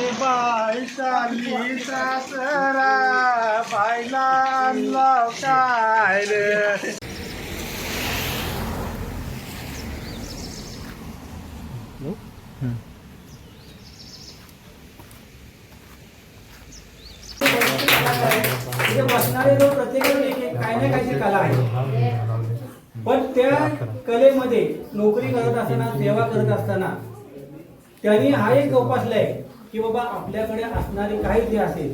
आणि बाई चालली सासरा आणला काय रे? बसणारे लोक एक एक काही ना कला आहे. पण त्या कलेमध्ये नोकरी करत असताना सेवा करत असताना त्यांनी हा एक जोपासलाय की बाबा आपल्याकडे असणारे काही जे असेल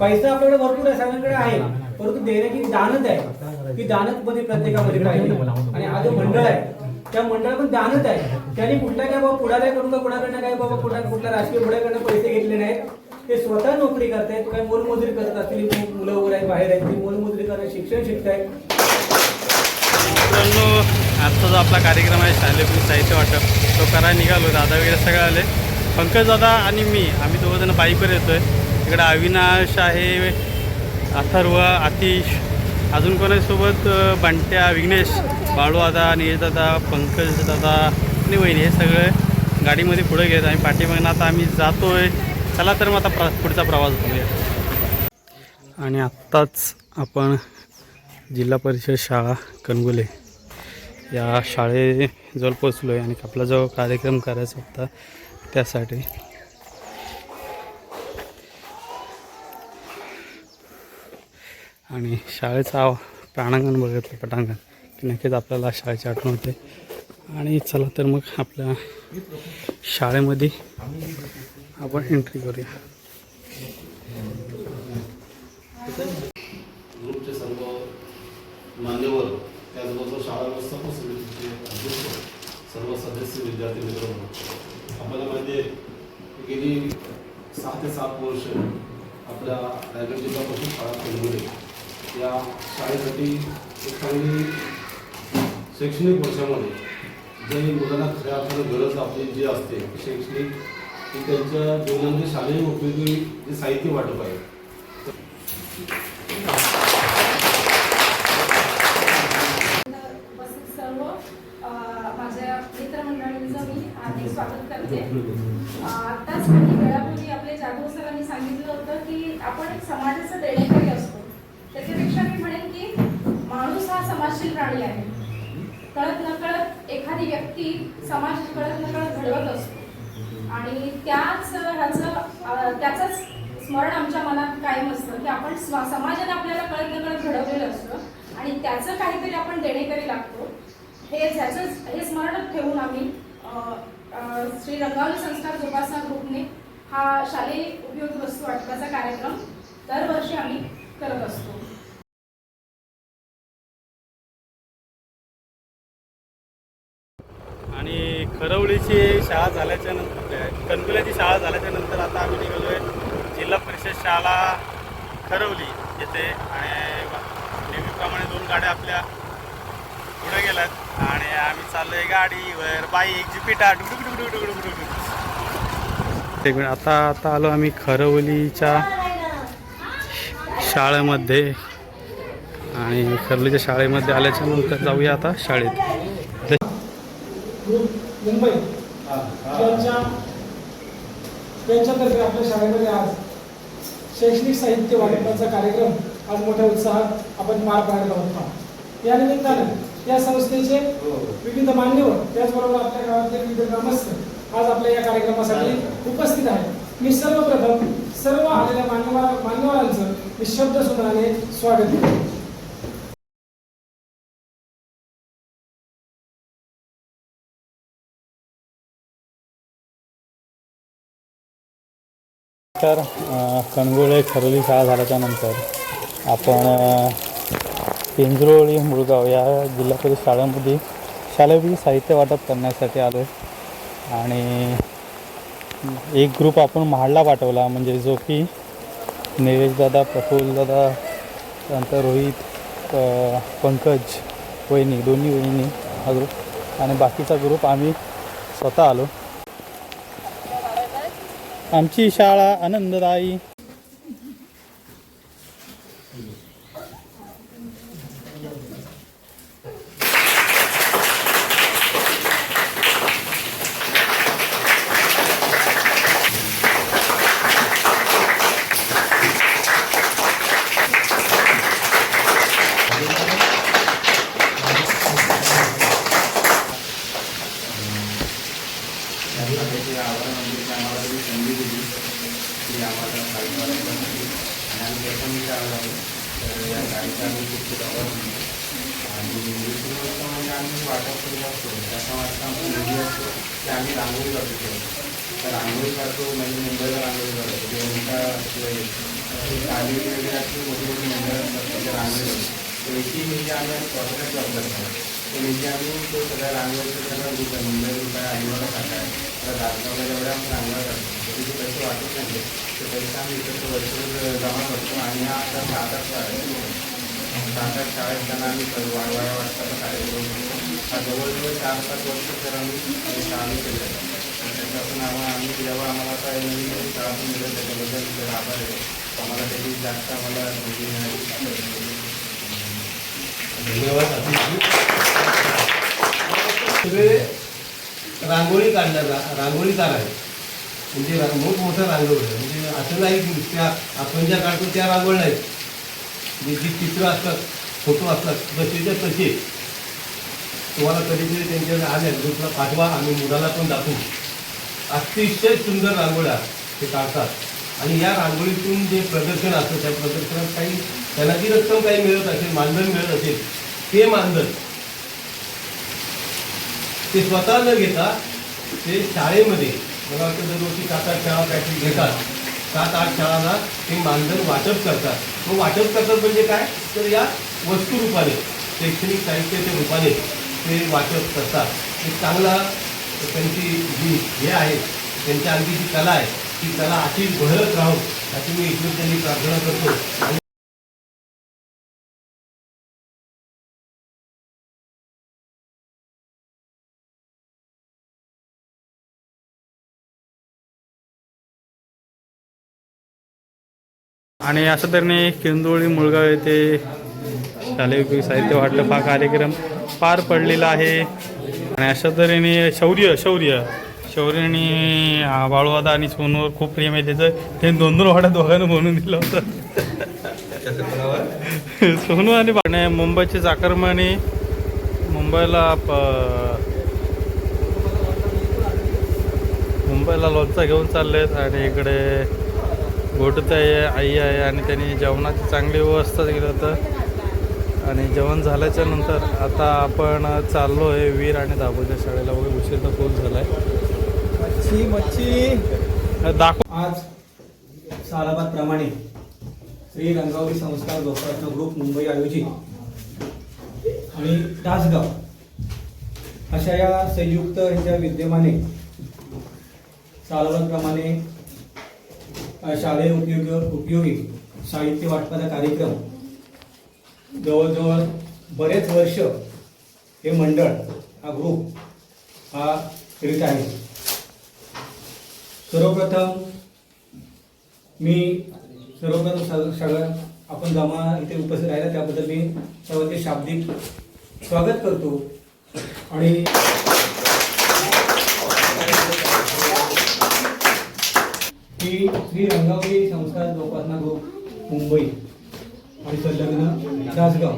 पैसा आपल्याकडे भरपूर आहे सगळ्यांकडे आहे परंतु देण्याची दानत आहे ती दानत मध्ये प्रत्येकामध्ये पाहिजे आणि हा जो मंडळ आहे त्या मंडळ पण दानत आहे. त्यांनी कुठल्या काय बाबा पुढाऱ्याकडून का कुणाकडनं काय बाबा कुठल्या कुठल्या राजकीय पुढ्याकडनं पैसे घेतले नाहीत. ते स्वतः नोकरी करतायत काय मोलमजुरी करत असतील. मुलं वगैरे आहेत बाहेर आहेत. ती मोलमजुरी करत शिक्षण शिकतायत. आजचा जो आपला कार्यक्रम आहे शालेय साहित्य वाटप तो करायला निघालो. दादा वगैरे सगळे आले. पंकज दादा आणि मी आम्ही दोघंजण बाईकवर येतो आहे इकडं अविनाश आहे अथर्व आतिश अजून कोणासोबत? बंट्या विघ्नेश बाळू दादा पंकज दादा आणि वहिनी हे सगळे गाडीमध्ये पुढे घेत आणि पाठीमागनं आता आम्ही जातो आहे चला तर मग आता प्र पुढचा प्रवास बघूया. आणि आत्ताच आपण जिल्हा परिषद शाळा कणगुले या शाळेजवळ पोचलो आहे आणि आपला जो कार्यक्रम करायचा होता त्यासाठी. आणि शाळेचा प्राणांगण बघितलं पटांगण. की नक्कीच आपल्याला शाळेची आठवण होते. आणि चला तर मग आपल्या शाळेमध्ये आपण एंट्री करूया. ग्रुपचे सर्व मान्यवर त्याचबरोबर शाळा व्यवस्थापन समितीचे सर्व सदस्य विद्यार्थी मित्र आपल्याला माहिती आहे गेली सहा ते सात वर्ष आपल्या रायगड जिल्हा शाळा केंद्रे या शाळेसाठी एक चांगली शैक्षणिक वर्षामध्ये जे मुलांना खऱ्या अर्थानं गरज आपली जी असते शैक्षणिक ती त्यांच्या जीवनामध्ये शालेय उपयोगी जे साहित्य वाटप आहे उपस्थित सर्व अ, माझ्या मित्रमंडळींचं मी हार्दिक आताच काही वेळापूर्वी आपले जाधव सरांनी सांगितलं होतं की आपण एक समाजाचा देणेकरी असतो. त्याच्यापेक्षा मी म्हणेन की माणूस हा समाजशील प्राणी आहे. कळत नकळत एखादी व्यक्ती समाज कळत नकळत घडवत असतो. आणि त्याच ह्याचं अ, त्याचंच स्मरण आमच्या मनात कायम असतं की आपण समाजाने आपल्याला कळत नकळत घडवलेलं असतं आणि त्याचं काहीतरी आपण देणेकरी लागतो. हे त्याचं हे स्मरण ठेवून आम्ही श्री रंगावली संस्कार जोपासना ग्रुपने हा शालेय उपयोगी वस्तू वाटपाचा कार्यक्रम दरवर्षी आम्ही करत असतो. आणि खरवलीची शाळा झाल्याच्यानंतर कणकुल्याची शाळा झाल्याच्यानंतर आता आम्ही निघालो आहे जिल्हा परिषद शाळा खरवली येथे. आणि नेहमीप्रमाणे दोन गाड्या आपल्या पुढे गेल्यात आणि आम्ही चाललोय गाडीवर बाईक जिपिटा एक मिनिट आता आता आलो आम्ही खरवलीच्या शाळेमध्ये. आणि खरवलीच्या शाळेमध्ये आल्याच्यानंतर जाऊया आता शाळेत. ग्रुप मुंबई यांच्या यांच्यातर्फे आपल्या शाळेमध्ये आज शैक्षणिक साहित्य वाटपाचा कार्यक्रम आज मोठ्या उत्साहात आपण पार पाडत आहोत. या निमित्तानं या संस्थेचे विविध मान्यवर त्याचबरोबर आपल्या गावातले विविध ग्रामस्थ आज आपल्या या कार्यक्रमासाठी उपस्थित आहेत. मी सर्वप्रथम सर्व आलेल्या मान्यवर मान्यवरांचं निशब्द सुनाने स्वागत करतो. तर कणगोळे खरोली शाळा झाल्याच्यानंतर आपण पिंजरोळी मुळगाव या जिल्हा परिषद शाळेमध्ये शालेय साहित्य वाटप करण्यासाठी आलो आहे आणि एक ग्रुप आपण महाडला पाठवला म्हणजे जो की निलेशदादा प्रफुल्लदादा नंतर रोहित पंकज वहिनी दोन्ही वहिनी हा ग्रुप आणि बाकीचा ग्रुप आम्ही स्वतः आलो. आमची शाळा आनंददायी करतो तेव्हा. तर रांगोळी काढतो म्हणजे मुंबईला रांगोळी काढतो जेवणचा काली वगैरे अशी मोठी मोठी मंडळं असतात त्याच्या रांगोळी करतो. तर याची म्हणजे आम्ही स्वतःच जबाबदार करतो तर म्हणजे आम्ही तो सगळ्या रांगोळीचा सगळा आहे मुंबई आहे अलिबाग आहे तर दासगावला जेवढ्या करतो तर तिथे पैसे वाटत नाही ते पैसे आम्ही इकडचं वर्षभर जमा करतो आणि हा आता सात आठ शाळा आहे. सात आठ शाळेत त्यांना आम्ही वाढवाया वाटपाचा कार्यक्रम करतो हा जवळजवळ चार पाच वर्ष तर आम्ही चालू केलं आहे तर आम्ही जेव्हा आम्हाला काय नवीन नवीन शाळा पण त्याच्याबद्दल जर आभार आहे आम्हाला त्याची जास्त आम्हाला संधी मिळाली धन्यवाद सगळे रांगोळी काढणारा रांगोळीकार आहे म्हणजे रा- मोठमोठं रांगोळी आहे म्हणजे असं नाही की त्या आपण ज्या काढतो त्या रांगोळी नाहीत म्हणजे जी चित्र असतात फोटो असतात तसेच्या तसे तुम्हाला कधीतरी त्यांच्या आल्या दुसरा पाठवा आम्ही मुलाला पण दाखवू. अतिशय सुंदर रांगोळ्या ते काढतात. आणि या रांगोळीतून जे प्रदर्शन असतं त्या प्रदर्शनात काही त्यांना जी रक्कम काही मिळत असेल मानधन मिळत असेल ते मानधन ते स्वतः न घेता ते शाळेमध्ये मला वाटतं दरवर्षी सात आठ शाळा काहीतरी घेतात. सात आठ शाळांना ते मानधन वाटप करतात. तो वाटप करतात म्हणजे काय? तर या वस्तू रूपाने शैक्षणिक साहित्याच्या रूपाने ते वाटप करतात. एक चांगला त्यांची जी हे आहे त्यांच्या आणखी जी कला आहे ती कला अशीच बहरत राहून अशी मी इथून त्यांनी प्रार्थना करतो. आणि आणि अशा तऱ्हेने किंदोळी मुळगाव येथे शालेय साहित्य वाटप हा कार्यक्रम पार पडलेला आहे. आणि अशा तऱ्हेने शौर्य शौर्य. शौर्य हा बाळूवादा आणि सोनूवर खूप प्रेम आहे त्याचं. ते दोन दोन वाड्या दोघांना बनवून दिलं होतं. सोनू आणि बा- मुंबईचे चाकरमाने मुंबईला प- मुंबईला लोणचा घेऊन चालले आहेत आणि इकडे गोटताई आई आहे आणि त्यांनी जेवणाची चांगली व्यवस्था केली होतं. आणि जेवण झाल्याच्यानंतर आता आपण चाललो आहे वीर आणि दाबोच्या शाळेला. वगैरे उशीर तर खूप झाला आहे मच्छी. मच्छी दाखव. आज सालाबाद प्रमाणे श्री रंगावली संस्कार गोपाळरत्न ग्रुप मुंबई आयोजित आणि तासगाव अशा या संयुक्त ह्याच्या विद्यमाने सालाबादप्रमाणे शालेय उपयोगी उपयोगी साहित्य वाटपाचा कार्यक्रम जवळजवळ बरेच वर्ष हे मंडळ हा ग्रुप हा करीत आहे. सर्वप्रथम मी सर्वप्रथम सगळं आपण जमा इथे उपस्थित राहिला त्याबद्दल मी सर्वांचे शाब्दिक स्वागत करतो. आणि ही श्री रंगावली संस्कार जोपासना ग्रुप मुंबई. आणि संलग्न दासगाव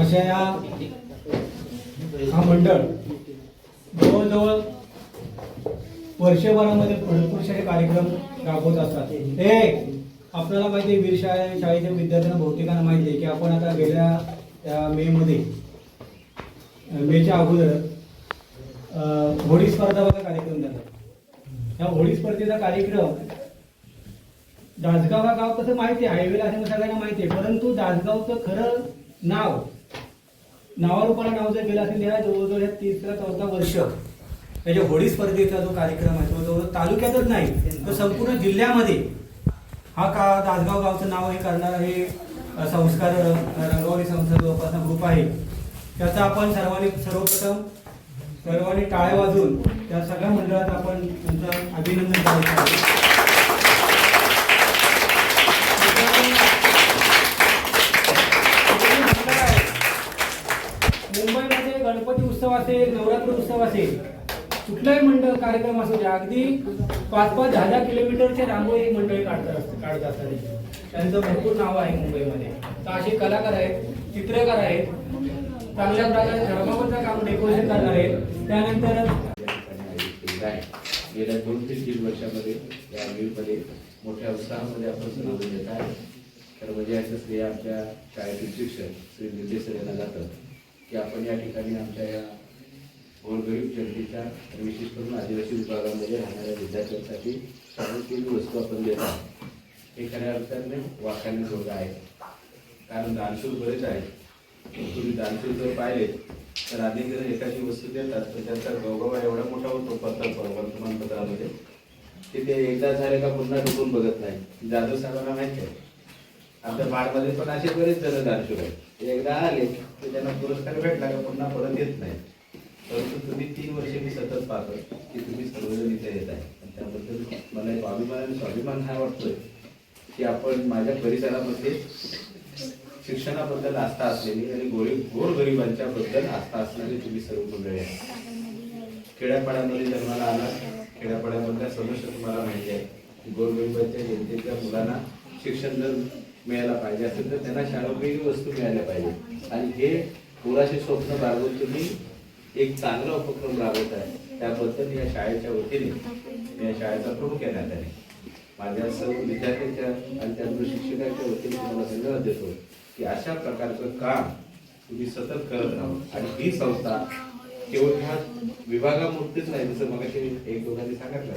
अशा या हा मंडळ जवळजवळ वर्षभरामध्ये भरपूर सारे कार्यक्रम राबवत असतात. हे आपल्याला माहिती आहे वीर शाळे शाळेच्या विद्यार्थ्यांना बहुतेकांना माहिती आहे की आपण आता गेल्या त्या मेमध्ये मेच्या अगोदर होळी स्पर्धाचा कार्यक्रम झाला. या होळी स्पर्धेचा कार्यक्रम दासगाव हा गाव कसं माहिती आहे. हायवेला असं सगळ्यांना माहिती आहे. परंतु दासगावचं खरं नाव नावारूपाला नाव जर गेलं असेल या जवळजवळ या तिसरा चौथा वर्ष. त्याच्या होळी स्पर्धेचा जो कार्यक्रम आहे तो जवळ तालुक्यातच नाही तर संपूर्ण जिल्ह्यामध्ये. हा का दासगाव गावचं नाव हे करणारा हे संस्कार अ, संस्था जो जोपासना ग्रुप आहे. त्याचा आपण सर्वांनी सर्वप्रथम सर्वांनी टाळ्या वाजून त्या सगळ्या मंडळात आपण तुमचं अभिनंदन करायचं असेल नवरात्र उत्सव असेल कुठलाही मंडळ कार्यक्रम असू द्या अगदी पाच पाच दहा दहा किलोमीटरचे रांगोळी मंडळी काढतात असतात- काढत असतात त्यांचं भरपूर नाव आहे मुंबईमध्ये. तर असे कलाकार आहेत चित्रकार आहेत चांगल्या प्रकारे धर्माबद्दल काम डेकोरेशन करणार आहेत. त्यानंतर गेल्या दोन ते तीन वर्षामध्ये या मिलमध्ये मोठ्या उत्साहामध्ये आपण सहभागी देत आहे. तर म्हणजे याचं श्रेय आमच्या शाळेतील शिक्षक श्री निर्देश यांना जातं की आपण या ठिकाणी आमच्या या गोरगरीब जनतेच्या विशेष करून आदिवासी विभागामध्ये राहणाऱ्या विद्यार्थ्यांसाठी शाळेतील वस्तू आपण देत आहोत. हे खऱ्या अर्थाने वाखाणे जोड आहे. कारण दानशूर बरेच आहेत. तुम्ही दानशूर जर पाहिले तर आधी जर एखादी वस्तू देतात तर त्यांचा गौरव एवढा मोठा होतो पत्र वर्तमानपत्रामध्ये की ते एकदा झाले का पुन्हा डुबून बघत नाही जाधव साहेबांना माहिती आहे. आमच्या बाळमध्ये पण असे बरेच जण दानशूर आहेत. ते एकदा आले की त्यांना पुरस्कार भेटला का पुन्हा परत येत नाही परंतु तुम्ही तीन वर्षे मी सतत पाहतो की तुम्ही सर्वजण इथे येत आहे. त्याबद्दल मला एक अभिमान आणि स्वाभिमान हा वाटतोय की आपण माझ्या परिसरामध्ये शिक्षणाबद्दल आस्था असलेली आणि गोरी गोरगरिबांच्या बद्दल आस्था असणारी तुम्ही सर्व मंडळी आहे खेड्यापाड्यामध्ये जन्माला आला खेड्यापाड्यामधल्या समस्या तुम्हाला माहिती आहे. गोरगरिबांच्या जनतेच्या मुलांना शिक्षण जर मिळायला पाहिजे असेल तर त्यांना शाळोपयोगी वस्तू मिळाल्या पाहिजे आणि हे मुलाचे स्वप्न बाळगून तुम्ही एक चांगला उपक्रम राबवत आहे. त्याबद्दल या शाळेच्या वतीने या शाळेचा प्रमुख या आले माझ्या सर्व विद्यार्थ्यांच्या आणि त्यानंतर शिक्षकांच्या वतीने तुम्हाला धन्यवाद देतो की अशा प्रकारचं काम तुम्ही सतत करत राहा. आणि ही संस्था केवळ ह्या विभागामुळेच नाही जसं मग एक दोघांनी सांगितलं.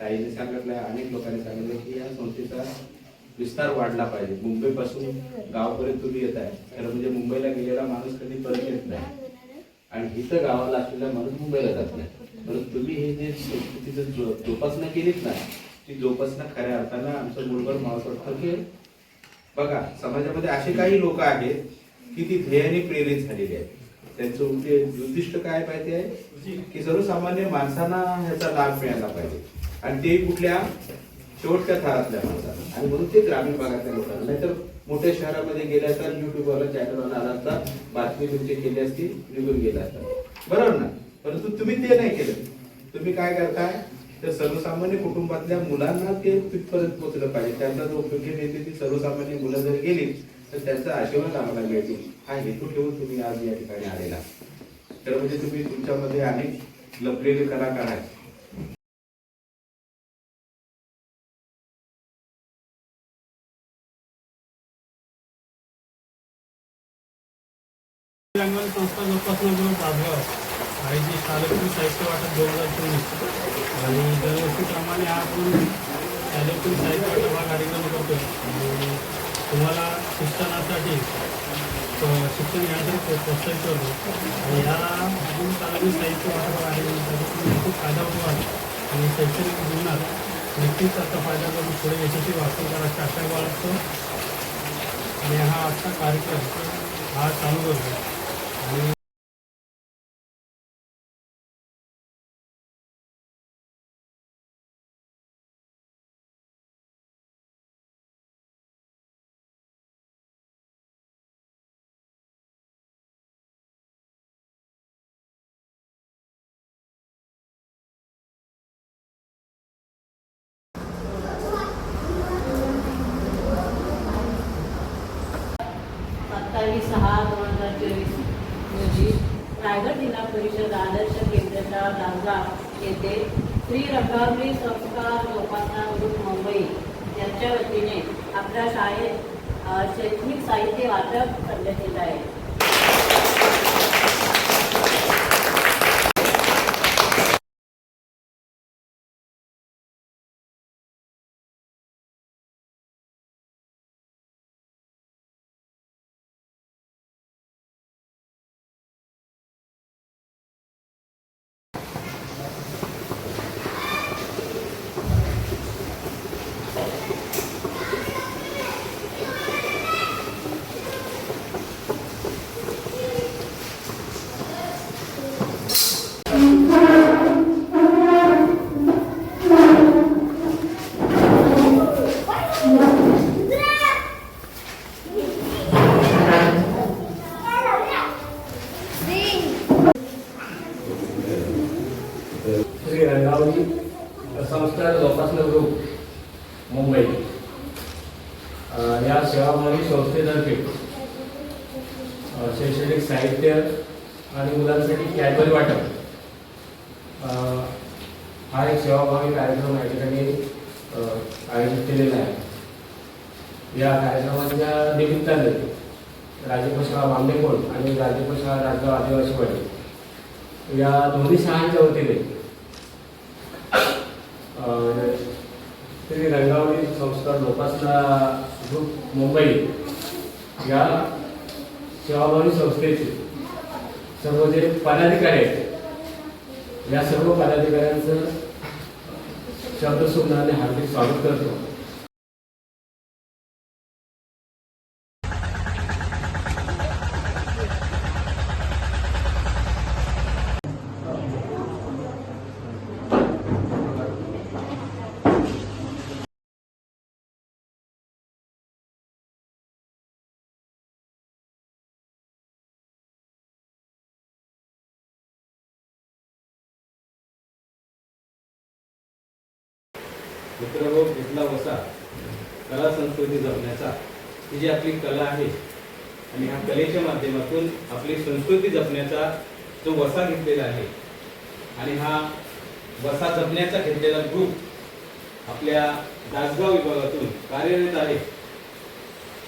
ताईने सांगितलं अनेक लोकांनी सांगितलं की या संस्थेचा विस्तार वाढला पाहिजे. मुंबईपासून गावापर्यंत तुम्ही येत आहे खरं म्हणजे मुंबईला गेलेला माणूस कधी परत येत नाही. आणि इथं गावाला असलेला माणूस मुंबईला जात नाही. म्हणून तुम्ही हे जे संस्कृतीचं जो- जोपासना केलीत ना ती जोपासना खऱ्या अर्थानं आमचं मूळभर मला वाटतं की बघा समाजामध्ये असे काही लोक आहेत की ती ध्येयाने प्रेरित झालेली आहेत. त्यांचं उद्दे- उद्दिष्ट काय पाहिजे आहे? की सर्वसामान्य माणसांना ह्याचा लाभ मिळाला पाहिजे. आणि ते कुठल्या शेवटच्या थरातल्या माणसांना. आणि म्हणून ते ग्रामीण भागातल्या लोकांना. नाहीतर मोठ्या शहरामध्ये गेल्या असता युट्यूबवाला चॅनलवाला आला असता बातमी तुमची केली असती निघून गेला असता. बरोबर ना? परंतु तुम्ही ते नाही केलं. तुम्ही काय करताय? तर सर्वसामान्य कुटुंबातल्या मुलांना ते तिथपर्यंत पोहोचलं पाहिजे. त्यांचा जो उपयोगी नेते ती सर्वसामान्य मुलं जर गेली तर त्यांचा आशीर्वाद आम्हाला मिळतील. हा हेतू ठेवून तुम्ही आज या ठिकाणी आलेला तर म्हणजे तुम्ही तुमच्यामध्ये अनेक लपलेले कलाकार आहेत. रंगवाली संस्था जोपासना ग्रुप आहे आयोजित शालेय साहित्य वाटप दोन हजार चोवीस. आणि दरवर्षीप्रमाणे हा आपण शालेय साहित्य वाटप हा कार्यक्रम करतो आणि तुम्हाला शिक्षणासाठी शिक्षण घेण्यासाठी प्रोत्साहित करतो. आणि ह्या आपण शालेय साहित्य वाटप आहे त्याच्यातून खूप फायदा होतो आहे आणि शैक्षणिक जीवनात नक्कीच त्याचा फायदा करून पुढे यशस्वी वाचन करायचा आशा बाळगतो आणि हा आजचा कार्यक्रम हा चालू करतो रायगड जिल्हा परिषद आदर्श केंद्राच्या लांजा येथे श्री रंगावली संस्कार जोपासना ग्रुप मुंबई यांच्या वतीने आपल्या शाळेत शैक्षणिक साहित्य वाटप करण्यात येत आहे श्री रंगावली संस्कार जोपासना ग्रुप मुंबई अ, या सेवाभावी संस्थेतर्फे अ, शैक्षणिक साहित्य आणि मुलांसाठी कॅडबरी वाटप अ, हा एक सेवाभावी कार्यक्रम या ठिकाणी अ, आयोजित केलेला आहे या कार्यक्रमाच्या निमित्ताने राजेपूर शाळा मांडेकोळ आणि राजेपूर शाळा राजगाव आदिवासी वाडी या दोन्ही शाळांच्या वतीने अ, श्री रंगावली संस्कार लोकासना ग्रुप मुंबई या सेवाभावी संस्थेचे सर्व जे पदाधिकारी आहेत या सर्व पदाधिकाऱ्यांचं शब्दसुमनाने हार्दिक स्वागत करतो. मित्रभाऊ घेतला वसा कला संस्कृती जपण्याचा. ही जी आपली कला आहे आणि ह्या कलेच्या माध्यमातून आपली संस्कृती जपण्याचा जो वसा घेतलेला आहे आणि हा वसा जपण्याचा घेतलेला ग्रुप आपल्या दासगाव विभागातून कार्यरत आहे.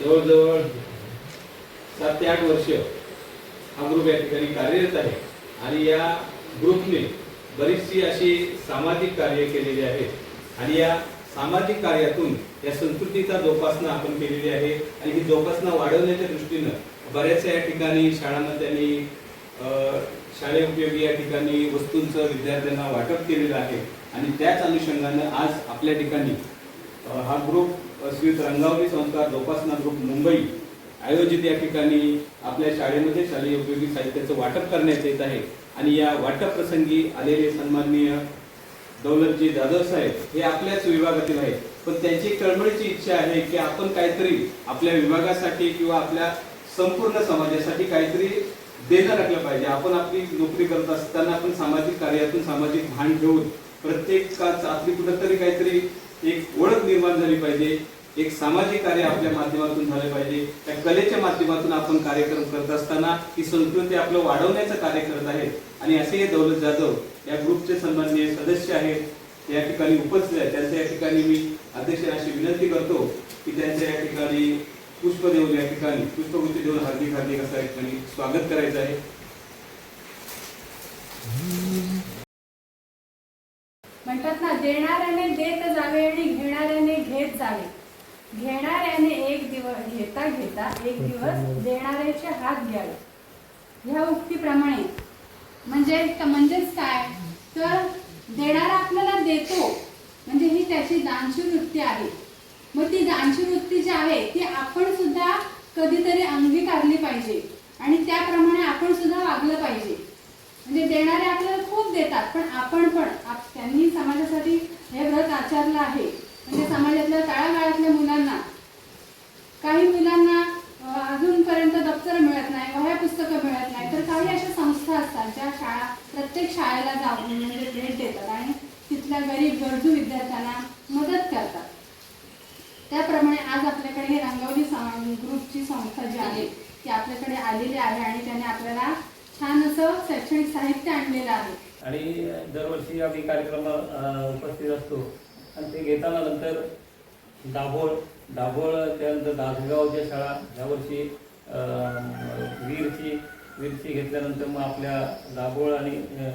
जवळजवळ सात ते आठ वर्ष हा ग्रुप या ठिकाणी कार्यरत आहे. आणि या ग्रुपने बरीचशी अशी सामाजिक कार्य केलेली आहेत. आणि या सामाजिक कार्यातून या संस्कृतीचा जोपासना आपण केलेली आहे आणि ही जोपासना वाढवण्याच्या दृष्टीनं बऱ्याचशा या ठिकाणी शाळांना त्यांनी अ, शालेय उपयोगी या ठिकाणी वस्तूंचं विद्यार्थ्यांना वाटप केलेलं आहे. आणि त्याच अनुषंगानं आज आपल्या ठिकाणी हा ग्रुप श्री रंगावली संस्कार जोपासना ग्रुप मुंबई आयोजित या ठिकाणी आपल्या शाळेमध्ये शालेय उपयोगी साहित्याचं वाटप करण्यात येत आहे. आणि या वाटप प्रसंगी आलेले सन्माननीय दौलतजी जाधव साहेब हे आपल्याच विभागातील आहेत. पण त्यांची कळमळीची इच्छा आहे की आपण काहीतरी आपल्या विभागासाठी किंवा आपल्या संपूर्ण समाजासाठी काहीतरी देणं राखलं पाहिजे. आपण आपली नोकरी करत असताना आपण सामाजिक कार्यातून सामाजिक भान ठेवून प्रत्येकाच आपली कुठंतरी काहीतरी एक ओळख निर्माण झाली पाहिजे. एक सामाजिक कार्य आपल्या माध्यमातून झाले पाहिजे. त्या कलेच्या माध्यमातून आपण कार्यक्रम करत असताना ही संस्कृती आपलं वाढवण्याचं कार्य करत आहे. आणि असे हे दौलत जाधव या ग्रुपचे सन्माननीय सदस्य आहेत. या ठिकाणी उपस्थित आहेत. त्यांच्या या ठिकाणी मी अध्यक्षांना अशी विनंती करतो की त्यांच्या या ठिकाणी पुष्प देऊन या ठिकाणी पुष्पगुच्छ देऊन हार्दिक हार्दिक असं या ठिकाणी स्वागत करायचं आहे. म्हणतात ना देणाऱ्याने देत जावे आणि घेणाऱ्याने घेत जावे. घेणाऱ्याने एक दिवस घेता घेता एक दिवस देणाऱ्याचे हात घ्यावे. ह्या उक्तीप्रमाणे. म्हणजे म्हणजेच काय? तर देणारा आपल्याला देतो. म्हणजे ही त्याची दानशी वृत्ती आहे. मग ती दानशी वृत्ती जी आहे ती आपण सुद्धा कधीतरी अंगीकारली पाहिजे. आणि त्याप्रमाणे आपण सुद्धा वागलं पाहिजे. म्हणजे देणारे आपल्याला खूप देतात पण आपण पण आप- त्यांनी समाजासाठी हे व्रत आचरलं आहे. म्हणजे समाजातल्या तळागाळातल्या मुलांना. काही मुलांना अजूनपर्यंत दप्तर मिळत नाही वह्या पुस्तकं मिळत नाही तर काही अशा संस्था असतात ज्या शाळा प्रत्येक शाळेला जाऊन म्हणजे भेट देतात आणि तिथल्या गरीब गरजू विद्यार्थ्यांना मदत करतात. त्याप्रमाणे आज आपल्याकडे हे रंगवली सं- ग्रुपची संस्था जी आहे ती आपल्याकडे आलेली आहे आणि त्याने आपल्याला छान असं शैक्षणिक साहित्य आणलेलं आहे. आणि दरवर्षी आम्ही कार्यक्रम उपस्थित असतो. आणि ते घेताना नंतर दाभोळ दाभोळ त्यानंतर दासगावच्या शाळा यावर्षी वीरची वीरची घेतल्यानंतर मग आपल्या दाभोळ आणि अ,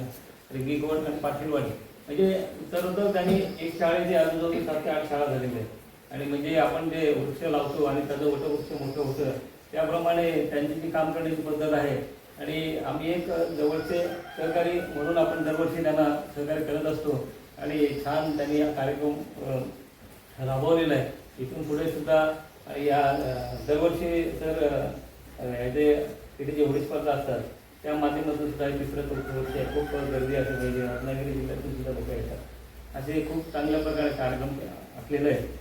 रिंगीकोट आणि पाटीलवाडी. म्हणजे तर त्यांनी एक शाळेची आजूबाजू सात ते आठ शाळा झालेल्या आहेत. आणि म्हणजे आपण जे वृक्ष लावतो आणि त्याचं वटवृक्ष मोठं होतं त्याप्रमाणे त्यांची जी काम करण्याची पद्धत आहे. आणि आम्ही एक जवळचे सहकारी म्हणून आपण दरवर्षी त्यांना सहकार्य करत असतो. आणि छान त्यांनी हा कार्यक्रम राबवलेला आहे. इथून पुढे सुद्धा या दरवर्षी तर अ, याचे तिथे होळी स्पर्धा असतात त्या माध्यमातून सुद्धा हे तिसरं आहे. खूप गर्दी असते. पाहिजे रत्नागिरी जिल्ह्यातून सुद्धा लोक येतात. असे खूप चांगल्या प्रकारे कार्यक्रम असलेलं आहे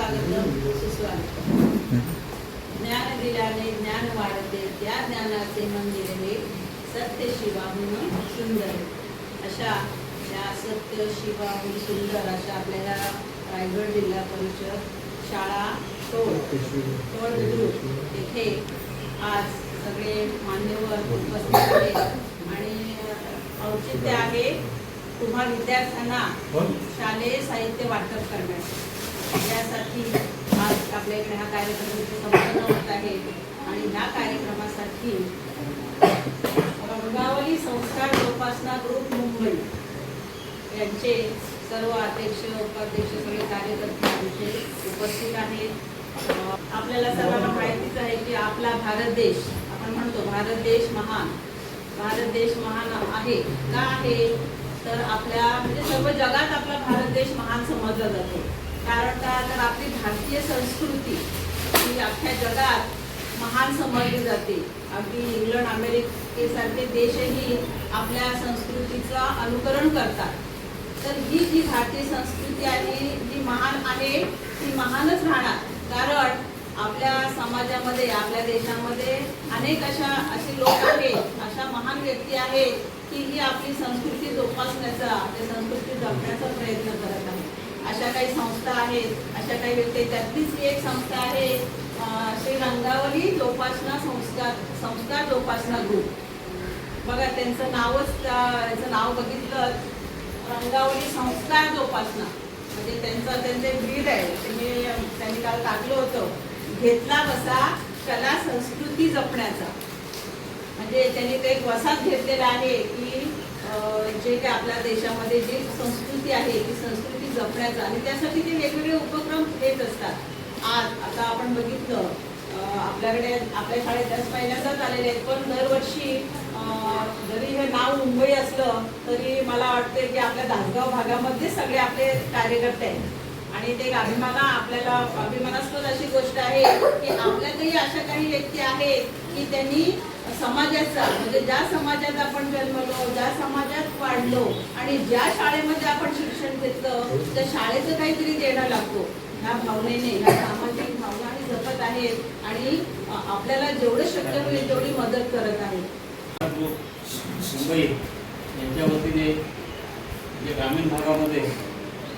स्वागतम सुस्वागतम ज्ञान दिल्याने ज्ञान वाढते त्या ज्ञानाचे मंदिर हे सत्य शिवाहून सुंदर अशा या सत्य शिवाहून सुंदर अशा आपल्याला रायगड जिल्हा परिषद शाळा टोळ टोळ बुद्रुक येथे आज सगळे मान्यवर उपस्थित आहेत आणि औचित्य आहे तुम्हा विद्यार्थ्यांना शालेय साहित्य वाटप करण्यासाठी यासाठी आज आपल्या इकडे हा कार्यक्रम इथे संपन्न होत आहे. आणि ह्या कार्यक्रमासाठी रंगावली संस्कार जोपासना ग्रुप मुंबई यांचे सर्व अध्यक्ष उपाध्यक्ष सगळे कार्यकर्ते आमचे उपस्थित आहेत. आपल्याला सर्वांना माहितीच आहे की आपला भारत देश आपण म्हणतो भारत देश महान भारत देश महान आहे का आहे? तर आपल्या म्हणजे सर्व जगात आपला भारत देश महान समजला जातो. कारण का तर आपली भारतीय संस्कृती ही अख्ख्या जगात महान समजली जाते. अगदी इंग्लंड अमेरिकेसारखे देशही आपल्या संस्कृतीचं अनुकरण करतात. तर ही जी भारतीय संस्कृती आहे जी महान आहे ती महानच राहणार. कारण आपल्या समाजामध्ये आपल्या देशामध्ये अनेक अशा असे लोक आहेत अशा महान व्यक्ती आहेत की ही आपली संस्कृती जोपासण्याचा आपल्या संस्कृती जपण्याचा प्रयत्न करत आहे अशा काही संस्था आहेत अशा काही व्यक्ती त्यातलीच ही एक संस्था आहे श्री रंगावली जोपासना संस्कार संस्कार जोपासना ग्रुप बघा त्यांचं नावच त्याचं नाव बघितलं. रंगावली संस्कार जोपासना. म्हणजे त्यांचं त्यांचे ब्रीड आहे. त्यांनी त्यांनी काल टाकलं होतं. घेतला वसा कला संस्कृती जपण्याचा. म्हणजे त्यांनी ते एक वसात घेतलेला आहे की जे काही आपल्या देशामध्ये जी संस्कृती आहे ती संस्कृती जपण्याचा आणि त्यासाठी ते वेगवेगळे उपक्रम घेत असतात. आज आता आपण बघितलं आपल्याकडे आपल्या शाळेत त्याच पहिल्यांदाच आलेले आहेत पण दरवर्षी जरी हे नाव मुंबई असलं तरी मला वाटते की आपल्या दासगाव भागामध्ये सगळे आपले कार्यकर्ते आहेत. आणि ते अभिमाना आपल्याला अभिमानास्पद अशी गोष्ट आहे की आपल्यातही अशा काही व्यक्ती आहेत की त्यांनी समाजाचा म्हणजे ज्या समाजात आपण जन्मलो ज्या समाजात वाढलो आणि ज्या शाळेमध्ये आपण शिक्षण घेतलं त्या शाळेचं काहीतरी देणं लागतो. ह्या भावनेने ह्या सामाजिक भावना आणि जपत आहेत आणि आपल्याला जेवढं शक्य होईल तेवढी मदत करत आहेत. मुंबई यांच्या वतीने जे ग्रामीण भागामध्ये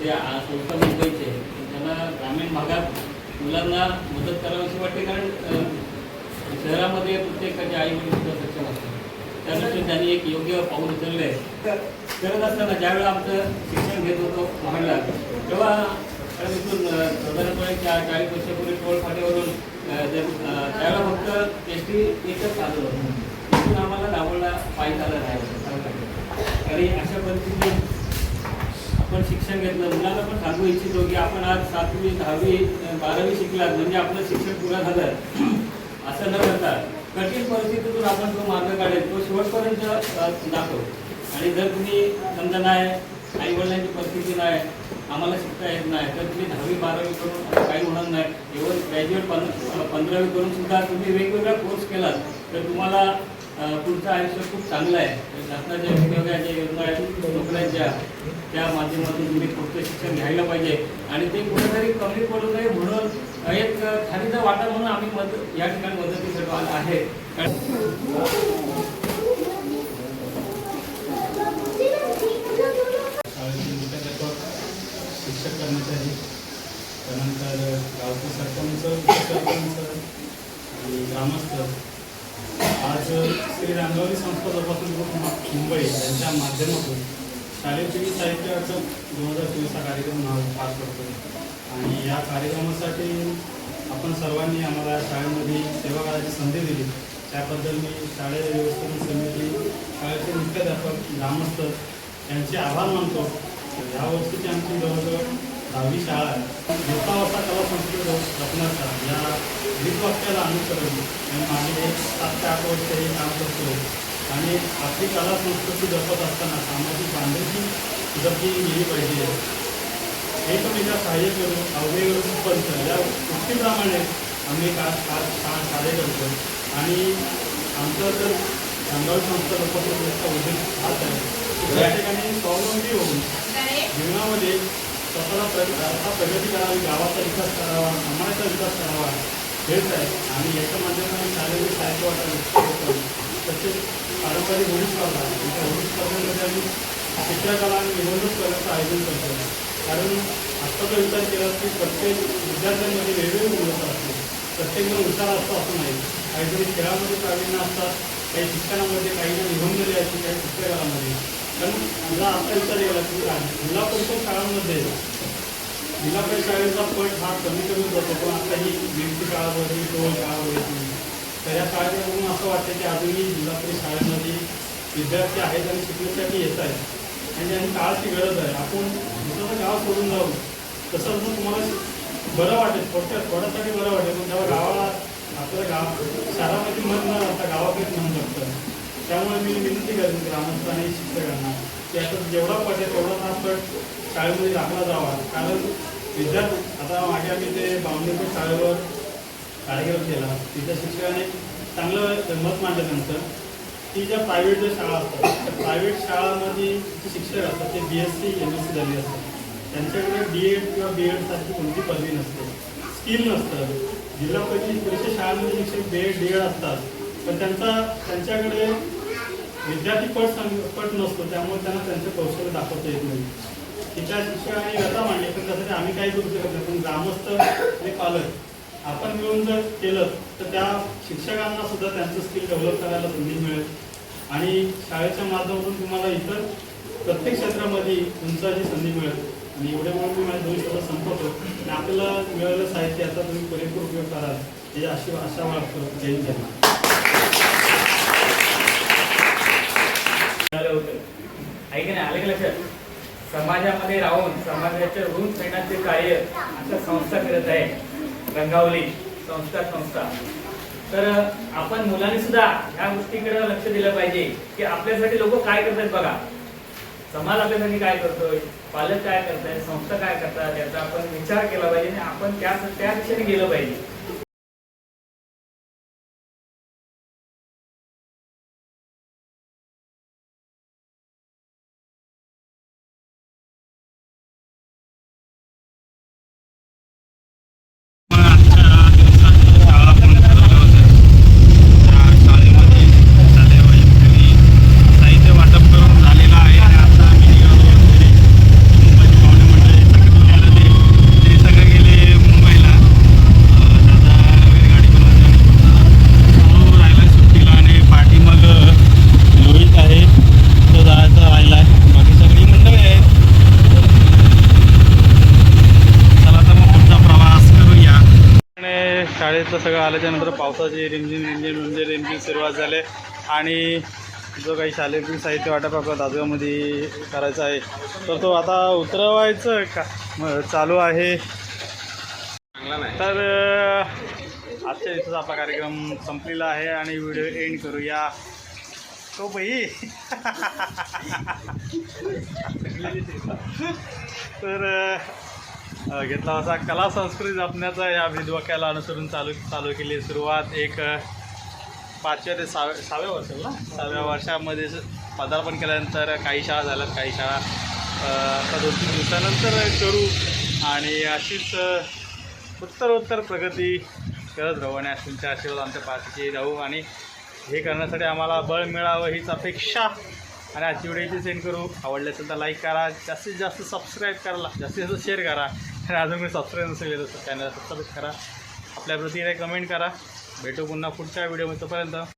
ते आ- संस्था मुंबईचे त्यांना ग्रामीण भागात मुलांना मदत करावीशी वाटते कारण शहरामध्ये प्रत्येकाच्या आई वडील सक्षम असतात. त्यानुसार त्यांनी एक योग्य पाऊल उचलले करत असताना ज्यावेळेला आमचं शिक्षण घेत होतो महाडला तेव्हा इथून साधारणपणे चा चाळीस वर्षापूर्वी टोळ फाट्यावरून त्यावेळेला फक्त एस टी एकच चालू होतं. तिथून आम्हाला दाभोळला पायी चालत राहायचं आणि अशा पद्धतीने आपण शिक्षण घेतलं. मुलांना पण सांगू इच्छितो की आपण आज सातवी दहावी बारावी शिकलात म्हणजे आपलं शिक्षण पुरं झालं. असं न करता कठीण परिस्थितीतून आपण जो मार्ग काढेल तो शेवटपर्यंत अ, आणि जर तुम्ही समजा नाही आई वडिलांची परिस्थिती नाही आम्हाला शिकता येत नाही तर तुम्ही दहावी बारावी करून काही होणार नाही. इव्हन ग्रॅज्युएट पन पंधरावी करून सुद्धा तुम्ही वेगवेगळा कोर्स केलात तर तुम्हाला पुढचं आयुष्य खूप चांगलं आहे. शासनाच्या वेगवेगळ्या ज्या योजना आहेत नोकऱ्यांच्या त्या माध्यमातून तुम्ही पुढचं शिक्षण घ्यायला पाहिजे. आणि ते कुठेतरी कमी पडू नये म्हणून एक खालीचा वाटा म्हणून आम्ही मदत या ठिकाणी मदतीसाठी आलो आहे. शिक्षक कर्मचारी त्यानंतर गावचे सरपंच उपसरपंच आणि ग्रामस्थ. आज श्री रांगवली संस्था जोपासून ग्रुप मुंबई यांच्या माध्यमातून शालेय साहित्याचं साहित्य दोन हजार चोवीसचा कार्यक्रम पार करतो आणि या कार्यक्रमासाठी आपण सर्वांनी आम्हाला शाळेमध्ये सेवा करायची संधी दिली. त्याबद्दल मी शाळेय व्यवस्थापन समिती शाळेचे मुख्याध्यापक ग्रामस्थ यांचे आभार मानतो. ह्या वर्षीची आमची जवळजवळ दहावी शाळा आहे. वृत्तावस्था कला संस्कृत जपण्याचा या गीतवाक्याला अनुसरून मी मागील एक सात ते आठ वर्ष हे काम करतो. आणि आपली कला संस्कृती जपत असताना सामाजिक बांधिलकी जपली गेली पाहिजे. एकमेकांना सहाय्य करून अवघे पंच या गोष्टीप्रमाणे आम्ही का का कार्य करतो आणि आमचं तर सांगावी संस्था लोकांचा उद्देश हाच आहे या त्या ठिकाणी स्वावलंबी होऊन जीवनामध्ये स्वतःला प्र प्रगती करावी गावाचा विकास करावा समाजाचा विकास करावा हेच आहे. आणि याच्या माध्यमातून शालेय साहित्य वाटायला तसेच पारंपरिक होळी स्पर्धा त्या होळी स्पर्धेमध्ये आम्ही चित्रकला आणि निवडणूक स्पर्धेचं आयोजन करतो. कारण आत्ताचा विचार केला की प्रत्येक विद्यार्थ्यांमध्ये वेगवेगळी गुणवत्ता असते प्रत्येक जण हुशार असतो असं नाही. काही खेळामध्ये प्रावीण्य असतात काही शिक्षणामध्ये काही जण गेले असतील काही चित्रकलामध्ये पण मला आता विचार केला की जिल्हा परिषद शाळांमध्ये जिल्हा परिषद शाळेचा पट हा कमी कमी जातो पण आता ही गिरती शाळा वगैरे टोल शाळा वगैरे. तर या शाळेला बघून असं वाटतं की अजूनही जिल्हा परिषद शाळेमध्ये विद्यार्थी आहेत आणि शिकण्यासाठी येत आहेत. आणि त्यांनी काळाची गरज आहे. आपण जसं गाव सोडून जाऊ. तसं असं तुम्हाला बरं वाटेल. थोडक्या थोड्यासाठी बरं वाटेल. पण जेव्हा गावाला आपलं गाव शहरामध्ये मन न राहता गावाकडेच मन लागतं त्यामुळे मी विनंती करेन ग्रामस्थ आणि शिक्षकांना की आता जेवढा पट आहे तेवढा हा शाळेमध्ये राखला जावा. कारण विद्यार्थी आता मागे आम्ही ते बावणेपूर शाळेवर कार्यक्रम केला. तिथं शिक्षकाने चांगलं मत मांडलं त्यांचं ती ज्या प्रायव्हेट ज्या शाळा असतात त्या प्रायव्हेट शाळामध्ये जे शिक्षक असतात ते B S C M S C झाले असतात. त्यांच्याकडे बी एड किंवा बी एड सारखी कोणती पदवी नसते. स्किल नसतं. जिल्हा परिषद परिषद शाळांमध्ये शिक्षक बी एड डी एड असतात. पण त्यांचा त्यांच्याकडे विद्यार्थी पट पट नसतो त्यामुळे त्यांना त्यांचं कौशल्य दाखवता येत नाही. तिच्या शिक्षकांनी व्यथा मांडली पण त्यासाठी आम्ही काही करू शकत नाही. पण ग्रामस्थ आणि पालक आपण मिळून जर केलं तर त्या शिक्षकांना सुद्धा त्यांचं स्किल डेव्हलप करायला संधी मिळेल. आणि शाळेच्या माध्यमातून तुम्हाला इतर प्रत्येक क्षेत्रामध्ये तुमचाही संधी मिळेल. आणि एवढे म्हणून मी माझ्या दोन शब्द संपवतो आणि आपल्याला मिळालेलं साहित्य आता तुम्ही पुरेपूर उपयोग कराल. हे अशी आशा वाटतो. जैन हिंद, जय महाराष्ट्र. नाही की लक्षात? समाजामध्ये राहून समाजाच्या ऋण फेडण्याचे कार्य अशा संस्था करत आहे. रंगावली संस्कार संस्था. तर आपण मुलांनी सुद्धा ह्या गोष्टीकडे लक्ष दिलं पाहिजे की आपल्यासाठी लोक काय करतात बघा. समाज आपल्यासाठी काय करतोय पालक काय करतायत संस्था काय करतात याचा आपण विचार केला पाहिजे आणि आपण त्या त्या दिशेने गेलं पाहिजे मग आजच्या दिवसाची शाळा आपण ठरवलं होतं त्या शाळेमध्ये शालेय वैद्यकीय साहित्य वाटप करून झालेलं आहे आणि आता आम्ही निघालो घरी. मुंबईची पाहुणे मंडळी सगळे गेले ते ते सगळे गेले मुंबईला अं, दादा वगैरे गाडी बनवून भाऊ राहिला सुट्टीला आणि पाठी मग लोहित आहे तो जायचा राहिला आहे बाकी सगळी मंडळी आहेत चला तर मग पुढचा प्रवास करूया आणि शाळेतलं सगळं आल्याच्यानंतर पावसाची रिमझिम रिमझिम रिमझिम रिमझिम सुरुवात झाली. आणि जो काही शालेय साहित्य वाटप आपल्या दादगावमध्ये करायचं आहे तर तो आता उतरवायचं का? चालू आहे. तर आजच्या दिवसाचा आपला कार्यक्रम संपलेला आहे आणि व्हिडिओ एंड करूया. तो बाई तर घेतला असा कला संस्कृती जपण्याचा या विधवाक्याला अनुसरून चालू चालू केली सुरुवात एक पाचव्या ते सहाव्या सहाव्या वर्षाला ना? सहाव्या वर्षामध्ये पदार्पण केल्यानंतर काही शाळा झाल्यात काही शाळा आता दोन तीन दिवसानंतर करू आणि अशीच उत्तरोत्तर प्रगती करत राहू आणि तुमच्या आशीर्वाद आमच्या पाठीशी राहू आणि हे करण्यासाठी आम्हाला बळ मिळावं हीच अपेक्षा आणि आजची व्हिडिओ इथे सेंड करू. आवडले असेल तर लाईक करा. जास्तीत जास्त सबस्क्राईब करा जास्तीत जास्त शेअर करा. अजून कोणी सबस्क्राईब नसेल केलं तर चॅनल सबस्क्राईब करा. आपल्या प्रतिक्रिया कमेंट करा. भेटू पुन्हा पुढच्या व्हिडिओमध्ये तोपर्यंत